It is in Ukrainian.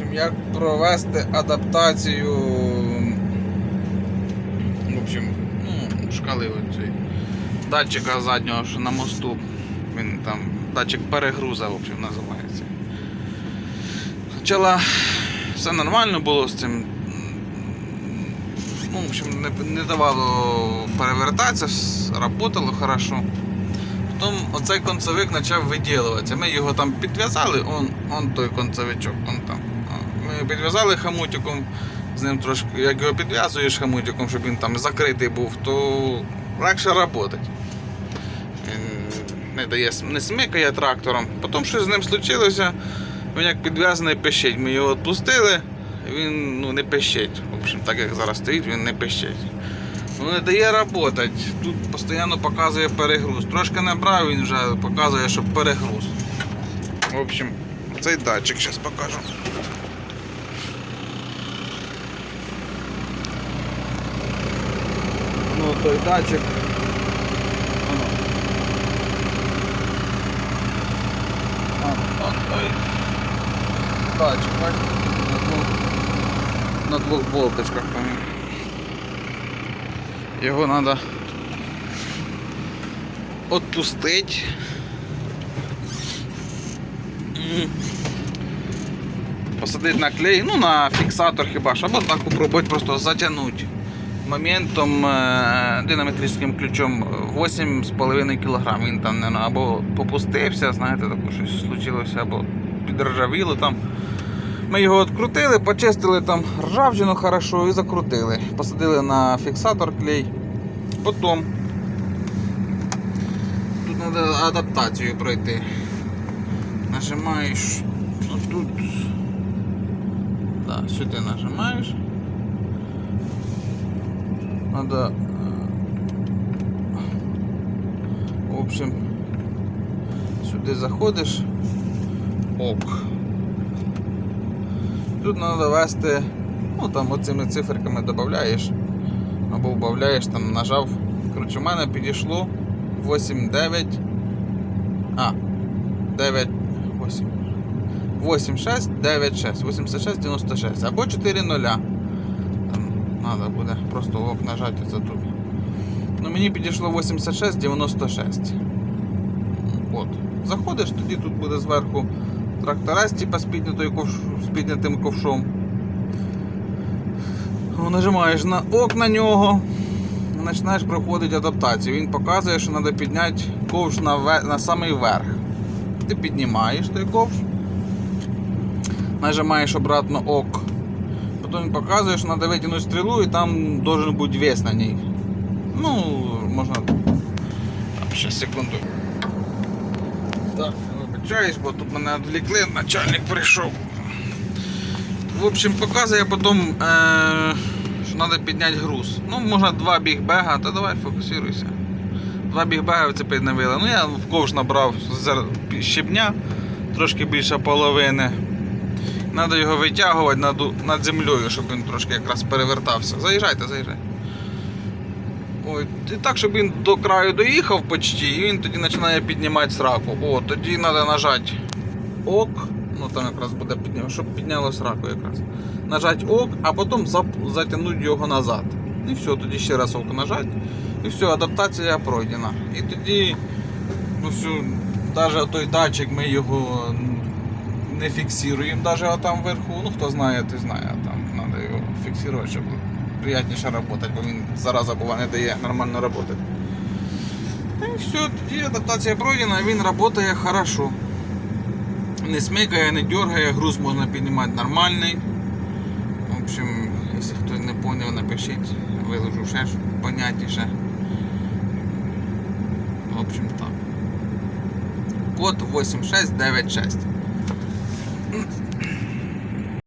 общем, як провести адаптацію в общем, ну, шкали оцієї датчика заднього, що на мосту. Він там датчик перегруза, в общем, називається. Спочатку все нормально було з цим. Ну, в общем, не, не давало перевертатися, работало хорошо. Потім оцей концевик почав виділюватися. Ми його там підв'язали, он, он той концевичок, он там. Ми підв'язали хамутиком, з ним трошки, як його підв'язуєш хамутиком, щоб він там закритий був, то легше працювати. Не дає, не смикає трактором. Потім щось з ним случилося, він як підв'язаний пищить. Ми його відпустили, він ну, не пищить. В общем, так як зараз стоїть, він не пищить. Ну, не дає працювати. Тут постійно показує перегруз. Трошки набрав, він вже показує, що перегруз. В общем, цей датчик зараз покажу. Той датчик. Он той. Датчик, бачите, на двох, на двох болточках. Його треба відпустити. Посадити на клей, ну на фіксатор хіба ж, або так попробувати просто затягнути. Моментом е, динаметричним ключом 8,5 кг. Він там наверно, або попустився, знаєте, таке щось случилося, або підржавіло там. Ми його відкрутили, почистили там ржавчину хорошо і закрутили. Посадили на фіксатор клей. Потім тут треба адаптацію пройти. Нажимаєш ну, тут. Да, сюди нажимаєш. Надо. е, В общем, сюди заходиш. Ок. Тут треба ввести, ну там оцими циферками додаєш або вбавляєш, там нажав. Коротше, в мене підійшло 8, 9. А, 9, 8. 8, 6, 9, 6. 86, 96. Або 4 нуля. Треба буде просто ок нажати це тут. Ну мені підійшло 86, 96. От. Заходиш, тоді тут буде зверху тракторець, типа з, ковш... з піднятим ковшом. Ну, Нажимаєш на ок на нього, і починаєш проходити адаптацію. Він показує, що треба підняти ковш на, ве... на самий верх. Ти піднімаєш той ковш, нажимаєш обратно ок. Потім він показує, що треба витягнути стрілу і там должен бути вес на ній. Ну, можна. Там, ще секунду. Так, вибачаюсь, бо тут мене відвлекли, начальник прийшов. В общем, показує потім, е, що треба підняти груз. Ну, можна два бігбега, та давай фокусируйся. Два бігбега вцепити на вила. Ну я в ковш набрав з щебня, трошки більше половини. Треба його витягувати над, над землею, щоб він трошки якраз перевертався. Заїжджайте, заїжджайте. Ой, і так, щоб він до краю доїхав почти, і він тоді починає піднімати сраку. О, тоді треба нажати ок. Ну там якраз буде підняв, щоб підняло сраку якраз. Нажати ок, а потім затягнути його назад. І все, тоді ще раз ок нажати. І все, адаптація пройдена. І тоді, ну все, навіть той датчик ми його не фіксуємо, навіть там вверху. Ну хто знає, той знає, там треба його фіксувати, щоб приятніше працювати, бо він зараза бува не дає нормально працювати. І все, тоді адаптація пройдена, він працює хорошо. Не смикає, не дергає, груз можна піднімати нормальний. В общем, якщо хтось не зрозумів, напишіть, виложу ще понятніше. В общем так. Код 8696. Thank you.